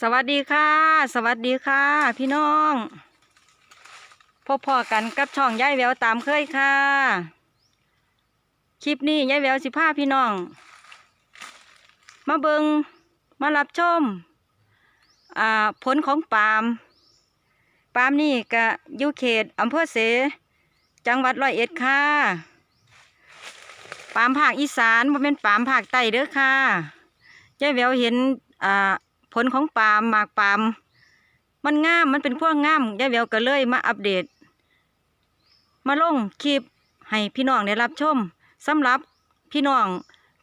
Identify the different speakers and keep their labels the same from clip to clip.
Speaker 1: สวัสดีค่ะ สวัสดีค่ะ พี่น้องพบพอกันกับช่องยายแววตามเคยค่ะ คลิปนี้ยายแววสิพาพี่น้อง มาเบิงมารับชมอ่าผลของปาล์มปาล์มนี่กะยูเขตอำเภอเส จังหวัดร้อยเอ็ดค่ะปาล์มภาคอีสานบ่เป็นปาล์มภาคใต้เด้อค่ะยายแววเห็นอ่า ผลของปาล์มหมากปาล์มมันงามมันเป็นพวกงามยายแววก็เลยมาอัปเดต มาลงคลิปให้พี่น้องได้รับชมสำหรับพี่น้อง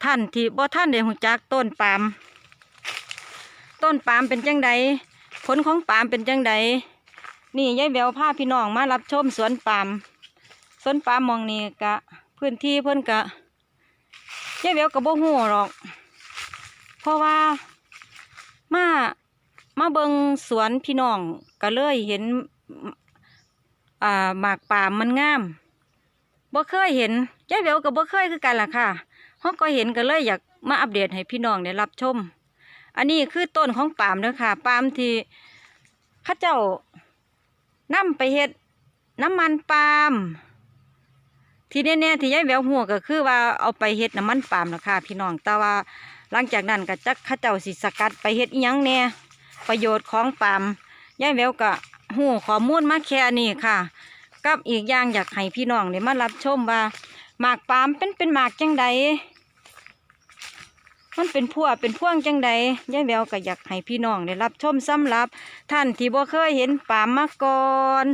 Speaker 1: ท่านที่บ่ท่านได้หูจักต้นปาล์มต้นปาล์มเป็นจังใดผลของปาล์มเป็นจังใดนี่ยายแววพาพี่น้องมารับชมสวนปาล์มสวนปาล์มมองนี้กะพื้นที่เพิ่นกะยายแววก็บ่ฮู้หรอก เพราะว่า มามาเบิงสวนพี่น้องก็เลยเห็นอ่าหมากป่ามันงามบ่เคยเห็นยายแววก็บ่เคยคือกันล่ะค่ะเฮาก็เห็นก็เลยอยากมาอัปเดตให้พี่น้องได้รับชม อันนี้คือต้นของปาล์มเด้อค่ะ ปาล์มที่ข้าเจ้านำไปเฮ็ดน้ำมันปาล์มที่แน่ๆที่ยายแววหัวก็คือว่าเอาไปเฮ็ดน้ำมันปาล์มนะคะพี่น้องแต่ว่า หลังจากนั้นก็จักข้าเจ้าสิสกัดไปเฮ็ดอิหยังแหน่ประโยชน์ของปาล์มยายแววก็หูข้อมูลมาแค่นี้ค่ะ กับอีกอย่างอยากให้พี่น้องได้มารับชมว่าหมากปาล์มเป็นเป็นหมากจังใดมันเป็นพวกเป็นพ่วงจังใดยายแววก็อยากให้พี่น้องได้รับชมสำหรับ ท่านที่บ่เคยเห็นปาล์มมาก่อน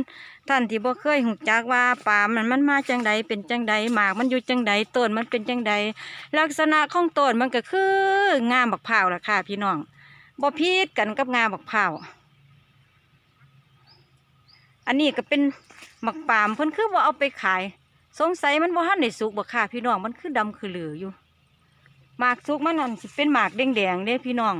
Speaker 1: ท่านที่บ่เคยหูจักว่าป่ามันมันมาจังใดเป็นจังใดหมากมันอยู่จังใดต้นมันเป็นจังใดลักษณะของต้นมันก็คืองามบักพร้าล่ะค่ะ พี่น้องบ่พีดกันกับงามบักพร้าอันนี้ก็เป็นหมักปามเพิ่นคือบ่าเอาไปขาย สงสัยมันบ่ทันได้สุกบ่ค่ะ พี่น้องมันคือดำคือเหลืออยู่หมากสุกมันนั่นสิเป็นหมากแดงๆเด้พี่น้อง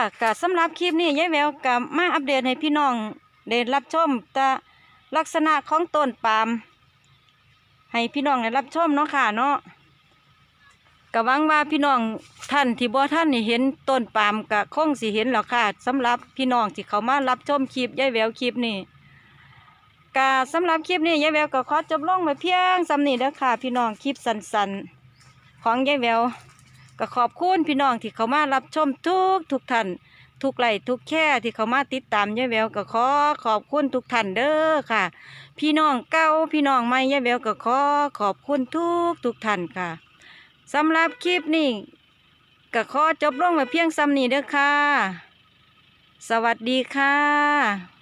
Speaker 1: ค่ะก็สำหรับคลิปนี้ยายแววกับมาอัปเดตให้พี่น้องได้รับชมต่ลักษณะของต้นปาล์มให้พี่น้องได้รับชมเนาะค่ะเนาะก็หวังว่าพี่น้องท่านที่บ่ท่านนี่เห็นต้นปาล์มก็คงสิเห็นแล้วค่ะสำหรับพี่น้องที่เขามารับชมคลิปยายแววคลิปนี้ก็สำหรับคลิปนี้ยายแววก็ขอจบลงไปเพียงสำนีเด้อค่ะ พี่น้องคลิปสั้นๆของยายแวว ก็ขอบคุณพี่น้องที่เขามารับชมทุกทุกท่านทุกไลค์ทุกแค่ที่เขามาติดตามยายแววก็ขอขอบคุณทุกท่านเด้อค่ะ พี่น้องเก่าพี่น้องใหม่ยายแววก็ขอขอบคุณทุกทุกท่านค่ะสำหรับคลิปนี้ก็ขอจบลงไว้เพียงซ้ำนี้เด้อค่ะ สวัสดีค่ะ